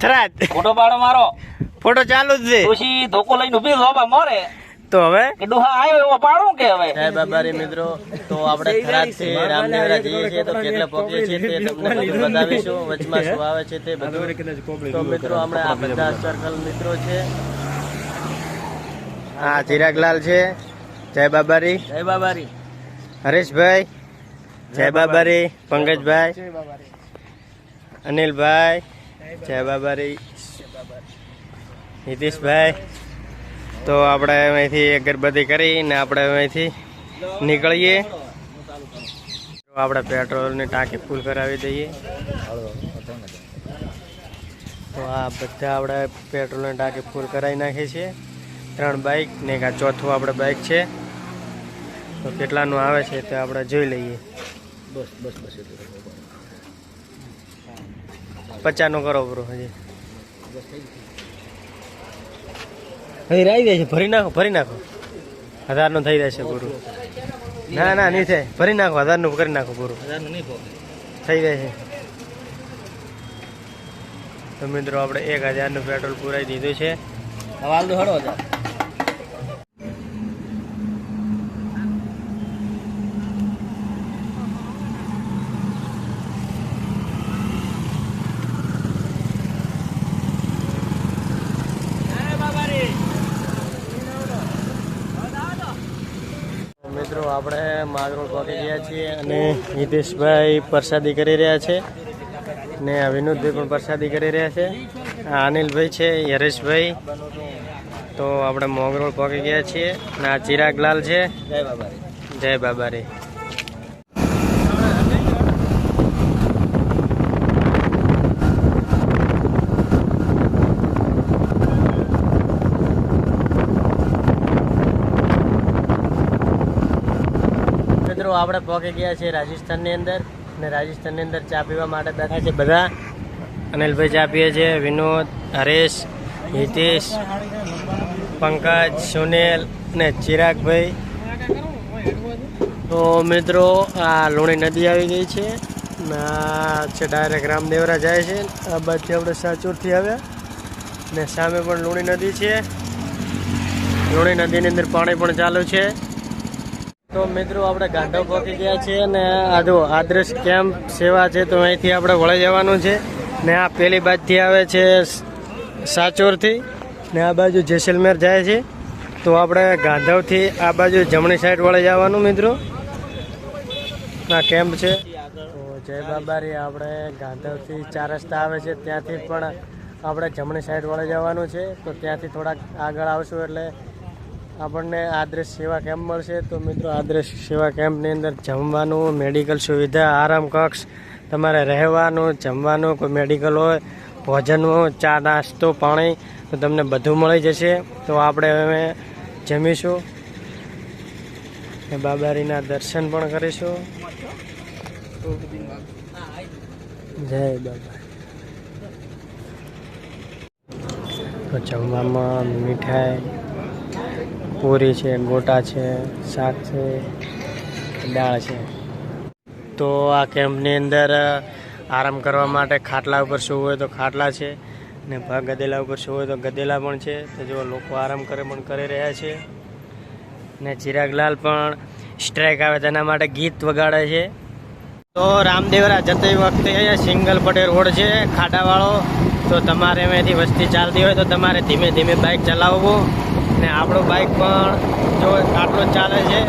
Tharad photo પાડો મારો. Photo ચાલુ જ છે. ખુશી ધોકો લઈને ઊભી ધોબા મરે. તો હવે? ડોહા આવ્યો એવો પાડું કે હવે? જય બાબારી મિત્રો. તો આપણે થરાદથી રામદેવરા જઈએ છીએ તો કેટલે પહોંચીએ છીએ તે તમને બધું બતાવીશું. વચમાં શું આવે છે તે બધું. તો મિત્રો આપણે આ બધા સર્કલ મિત્રો છે. હા ચિરાગલાલ છે. જય બાબારી. જય બાબારી. હરેશભાઈ. જય બાબારી. પંકજભાઈ. અનિલભાઈ. જય બાબા રે નીતિશભાઈ, તો આપણે અહીંથી અગરબત્તી કરીને આપણે અહીંથી નીકળીએ. આપણે પેટ્રોલની ટાંકી ફૂલ કરાવી દઈએ. તો આ બધા આપણે પેટ્રોલની ટાંકી ફૂલ કરાવી નાખીએ છીએ. ત્રણ બાઇક ને એક આ ચોથું આપણે બાઇક છે. તો કેટલાનું આવે છે તે આપણે જોઈ લઈએ. બસ બસ બસ પચાસનું કરો પૂરો હજી. હજી રહી જાય છે ભરી નાખો ભરી નાખો. હજારનું થઈ જશે પૂરું ના ના નહીં થાય. ભરી નાખો હજારનું કરી નાખો પૂરું થઈ જાય છે. તો મિત્રો આપણે એક હજારનું પેટ્રોલ પુરાઈ દીધું છે. હવાલ તો હતા મિત્રો આપણે માગરોળ પહોંચી ગયા છીએ અને હિતેશભાઈ પ્રસાદી કરી રહ્યા છે ને વિનોદભાઈ પણ પ્રસાદી કરી રહ્યા છે. અનિલભાઈ છે યરેશભાઈ તો આપણે મોગરોળ પહોંચી ગયા છીએ અને આ ચિરાગલાલ છે. જય બાબારી. જય બાબારી. મિત્રો, આપણે પહોંચી ગયા છીએ રાજસ્થાનની અંદર અને રાજસ્થાનની અંદર ચા પીવા માટે બેઠા છે બધા. અનિલભાઈ ચા પીએ છે, વિનોદ, હરેશ, હિતેશ, પંકજ, સુનિલ અને ચિરાગભાઈ. તો મિત્રો, આ લુણી નદી આવી ગઈ છે. છે ડાયરેક્ટ રામદેવરા જાય છે. આ બાજુથી આપણે સાચુરથી આવ્યા ને સામે પણ લુણી નદી છે. લુણી નદીની અંદર પાણી પણ ચાલુ છે. તો મિત્રો, આપણે ગાંધો પહોંચી ગયા છીએ અને આ જો આદર્શ કેમ્પ સેવા છે, તો અહીંથી આપણે વળી જવાનું છે. ને આ પેલી બાજુથી આવે છે સાચોરથી. ને આ બાજુ જેસલમેર જાય છે. તો આપણે ગાંધવથી આ બાજુ જમણી સાઈડ વળી જવાનું મિત્રો. આ કેમ્પ છે. તો જય બાબારી, આપણે ગાંધવથી ચાર રસ્તા આવે છે. ત્યાંથી પણ આપણે જમણી સાઈડ વળી જવાનું છે. તો ત્યાંથી થોડાક આગળ આવશું એટલે આપણને આદર્શ સેવા કેમ્પ મળશે. તો મિત્રો, આદર્શ સેવા કેમ્પની અંદર જમવાનું મેડિકલ સુવિધા, આરામ, કક્ષ, તમારે રહેવાનું, જમવાનું, કોઈ મેડિકલ હોય ભોજનનું ચા, નાસ્તો, પાણી, તો તમને બધું મળી જશે. તો આપણે હવે જમીશું ને બાબારીના દર્શન પણ કરીશું. જય બાબા તો જમવામાં મીઠાઈ પૂરી છે, ગોટા છે, શાક છે, દાળ છે. તો આ કેમ્પની અંદર આરામ કરવા માટે ખાટલા ઉપર શું હોય તો ખાટલા છે ને ભાગ ગદેલા ઉપર શું હોય તો ગદેલા પણ છે. તો જો લોકો આરામ કરે પણ કરી રહ્યા છે. ને ચિરાગલાલ પણ સ્ટ્રાઇક આવે તેના માટે ગીત વગાડે છે. તો રામદેવરા જતી વખતે સિંગલ પટેલ રોડ છે, ખાડાવાળો. તો તમારે એમાંથી વસ્તી ચાલતી હોય તો તમારે ધીમે ધીમે બાઇક ચલાવવું. ને આપણું બાઇક પણ જો આટલું ચાલે છે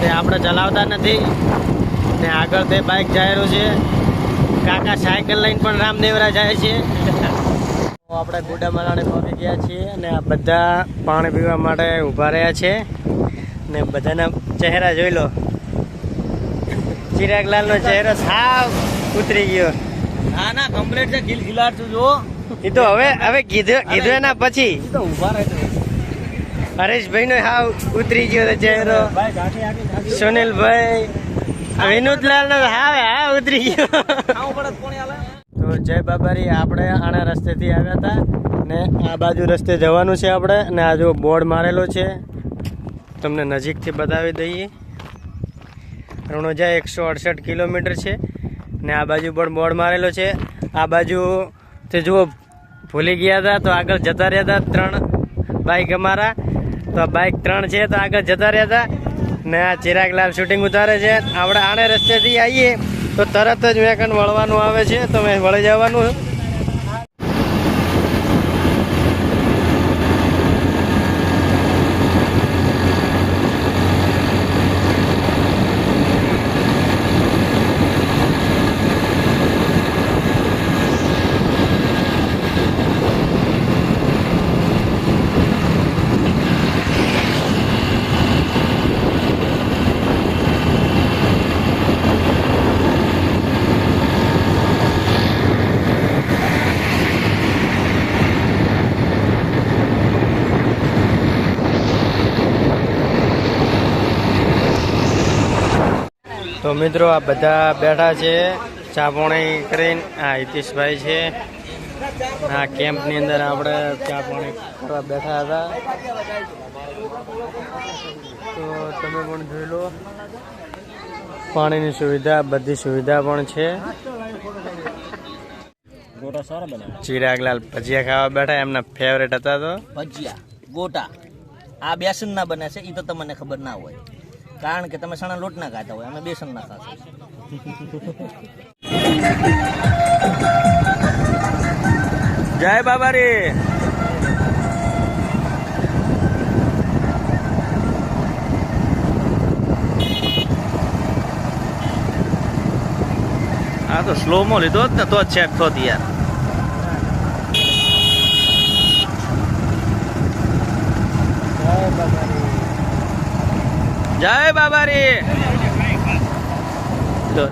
તે આપણે ચલાવતા નથી. ને આગળ તે બાઇક જાહેરું છે. કાકા સાયકલ લઈને પણ રામદેવરા જાય છે. તો આપણે ગુડા મલાણે પહોંચી ગયા છીએ અને આ બધા પાણી પીવા માટે ઊભા રહ્યા છે. ને બધાના ચહેરા જોઈ લો. ચિરાગલાલનો ચહેરો સાવ ઉતરી ગયો. ના ના કમ્પ્લીટ છે. ગિલ ગિલાડ છું જો એ તો હવે હવે કીધું કીધું એના પછી. તો ઊભા રહે છે હરેશભાઈ નો હાવ ઉતરી ગયો છે ચહેરો. સુનિલભાઈ વિનોદલાલ નો હાવ હા ઉતરી ગયો. તો જય બાબારી, આપણે આણા રસ્તેથી આવ્યા હતા ને આ બાજુ રસ્તે જવાનું છે આપણે અને આ જો બોર્ડ મારેલો છે. તમને નજીકથી બતાવી દઈએ. રણોજા એકસો અડસઠ કિલોમીટર છે ને આ બાજુ પણ બોર્ડ મારેલો છે. આ બાજુ તે જુઓ, ભૂલી ગયા હતા તો આગળ જતા રહ્યા હતા ત્રણ બાઇક અમારા. તો બાઇક ત્રણ છે તો આગળ જતા રહ્યા હતા. ને આ ચિરાગલાલ શૂટિંગ ઉતારે છે. આપણે આણે રસ્તેથી આવીએ તો તરત જ વેકન વળવાનું આવે છે. તો મેં વળી જવાનું. તો મિત્રો આ બધા બેઠા છે ચા પાણી કરીને. આ હિતેશભાઈ છે. આ કેમ્પની અંદર આપણે ચા પાણી કરવા બેઠા હતા. તો તમે પણ જોઈ લો. પાણીની સુવિધા બધી સુવિધા પણ છે. ચિરાગલાલ ભજીયા ખાવા બેઠા એમના ફેવરેટ હતા તો. ભજીયા ગોટા. આ બેસન ના બને છે એ તો તમને ખબર ના હોય. કારણ કે તમે સણા લોટ ના ખાતા હોય અમે બેસન ના ખાતા જય બાબા રે આ તો સ્લો મો લીધો જ ને તો જ ચેક થોત યાર. જય બાબા રે તો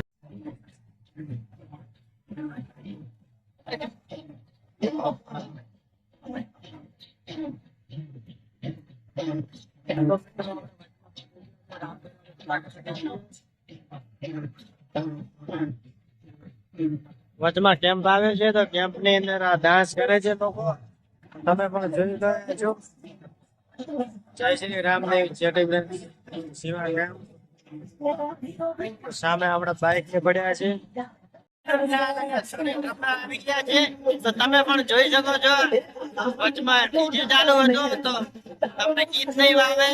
વચમાં કેમ્પ આવે છે તો કેમ્પની અંદર આ ડાન્સ કરે છે લોકો. તમે પણ જોઈ ગયા છો. જય શ્રી રામદેવ ચેટીબેન શિવા સામે આપણા બાઇક ને પડ્યા છે. તમે પણ જોઈ શકો છો. વચમાં ગીત નહીં આવે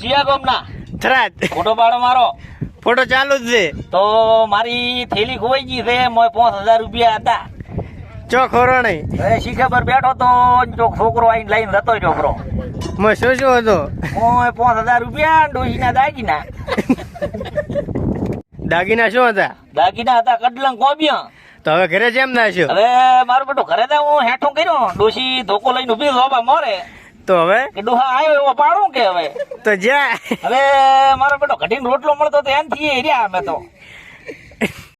જીયા ગમના. થરાદ ફોટો પાડો મારો. ફોટો ચાલુ જ છે. તો મારી થેલી ખોવાઈ ગઈ છે મોય પાંચ હજાર રૂપિયા હતા. ચો ખોરો નહીં હવે શીખે પર બેઠો તો જો છોકરો આઈને લઈને જતો છોકરો. મોય શું શું હતો? મોય પાંચ હજાર રૂપિયા ડોહીના દાગીના. દાગીના શું હતા? દાગીના હતા કડલંગ કોબિયા. તો હવે ઘરે જેમ નાખ્યો હવે મારું બેટો ઘરે તો હું હેઠું કર્યો. ડોશી ધોકો લઈને ઊભી રોબા મોરે તો હવે? ડોહા આવ્યો એવો પાડું કે હવે? તો જ્યાં હવે મારો બેટો કઠિન રોટલો મળતો તો એનથી રહ્યા અમે તો.